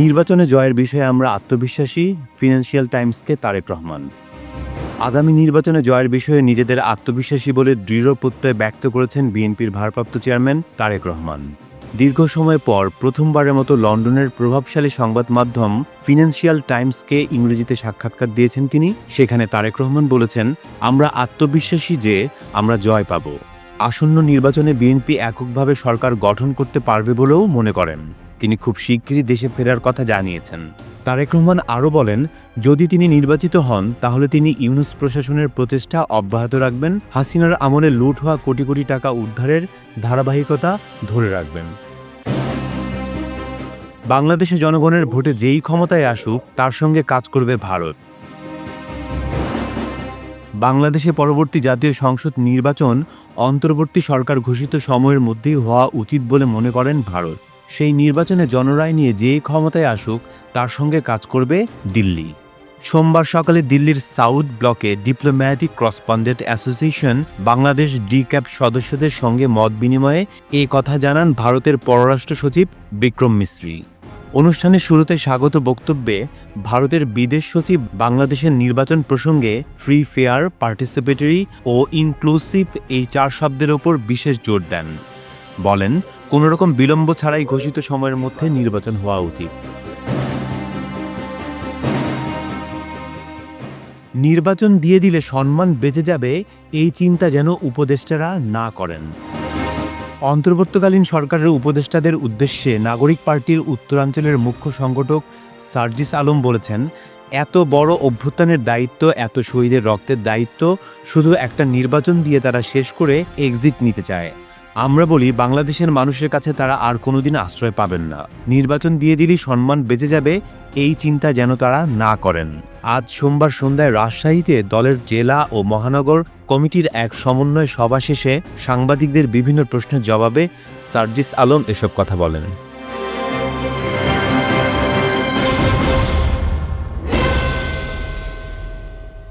নির্বাচনে জয়ের বিষয়ে আমরা আত্মবিশ্বাসী ফিনান্সিয়াল টাইমসকে তারেক রহমান। আগামী নির্বাচনে জয়ের বিষয়ে নিজেদের আত্মবিশ্বাসী বলে দৃঢ় প্রত্যয় ব্যক্ত করেছেন বিএনপির ভারপ্রাপ্ত চেয়ারম্যান তারেক রহমান। দীর্ঘ সময় পর প্রথমবারের মতো লন্ডনের প্রভাবশালী সংবাদ মাধ্যম ফিনান্সিয়াল টাইমসকে ইংরেজিতে সাক্ষাৎকার দিয়েছেন তিনি। সেখানে তারেক রহমান বলেছেন, আমরা আত্মবিশ্বাসী যে আমরা জয় পাব। আসন্ন নির্বাচনে বিএনপি এককভাবে সরকার গঠন করতে পারবে বলেও মনে করেন। তিনি খুব শিগগিরই দেশে ফেরার কথা জানিয়েছেন। তারেক রহমান আরও বলেন, যদি তিনি নির্বাচিত হন, তাহলে তিনি ইউনুস প্রশাসনের প্রচেষ্টা অব্যাহত রাখবেন, হাসিনার আমলে লুট হওয়া কোটি কোটি টাকা উদ্ধারের ধারাবাহিকতা ধরে রাখবেন। বাংলাদেশে জনগণের ভোটে যেই ক্ষমতায় আসুক, তার সঙ্গে কাজ করবে ভারত। বাংলাদেশে পরবর্তী জাতীয় সংসদ নির্বাচন অন্তর্বর্তী সরকার ঘোষিত সময়ের মধ্যেই হওয়া উচিত বলে মনে করেন ভারত। সেই নির্বাচনে জনরায় নিয়ে যে ক্ষমতায় আসুক, তার সঙ্গে কাজ করবে দিল্লি। সোমবার সকালে দিল্লির সাউথ ব্লকে diplomatic correspondent association Bangladesh D CAB সদস্যদের সঙ্গে মত বিনিময়ে এ কথা জানান ভারতের পররাষ্ট্র সচিব বিক্রম মিশ্রী অনুষ্ঠানের শুরুতে স্বাগত বক্তব্যে ভারতের বিদেশ সচিব বাংলাদেশের নির্বাচন প্রসঙ্গে ফ্রি, ফেয়ার, পার্টিসিপেটরি ও ইনক্লুসিভ এই চার শব্দের ওপর বিশেষ জোর দেন। বলেন কোনো রকম বিলম্ব ছাড়াই ঘোষিত সময়ের মধ্যে নির্বাচন হওয়া উচিত। নির্বাচন দিয়ে দিলে সম্মান বেঁচে যাবে, এই চিন্তা যেন উপদেষ্টারা না করেন। অন্তর্বর্তীকালীন সরকারের উপদেষ্টাদের উদ্দেশ্যে নাগরিক পার্টির উত্তরাঞ্চলের মুখ্য সংগঠক সার্জিস আলম বলেছেন, এত বড় অভ্যুত্থানের দায়িত্ব, এত শহীদের রক্তের দায়িত্ব, শুধু একটা নির্বাচন দিয়ে তারা শেষ করে এক্সিট নিতে চায়। আমরা বলি, বাংলাদেশের মানুষের কাছে তারা আর কোনোদিন আশ্রয় পাবেন না। নির্বাচন দিয়ে দিলেই সম্মান বেঁচে যাবে, এই চিন্তা যেন তারা না করেন। আজ সোমবার সন্ধ্যায় রাজশাহীতে দলের জেলা ও মহানগর কমিটির এক সমন্বয় সভা শেষে সাংবাদিকদের বিভিন্ন প্রশ্নের জবাবে সার্জিস আলম এসব কথা বলেন।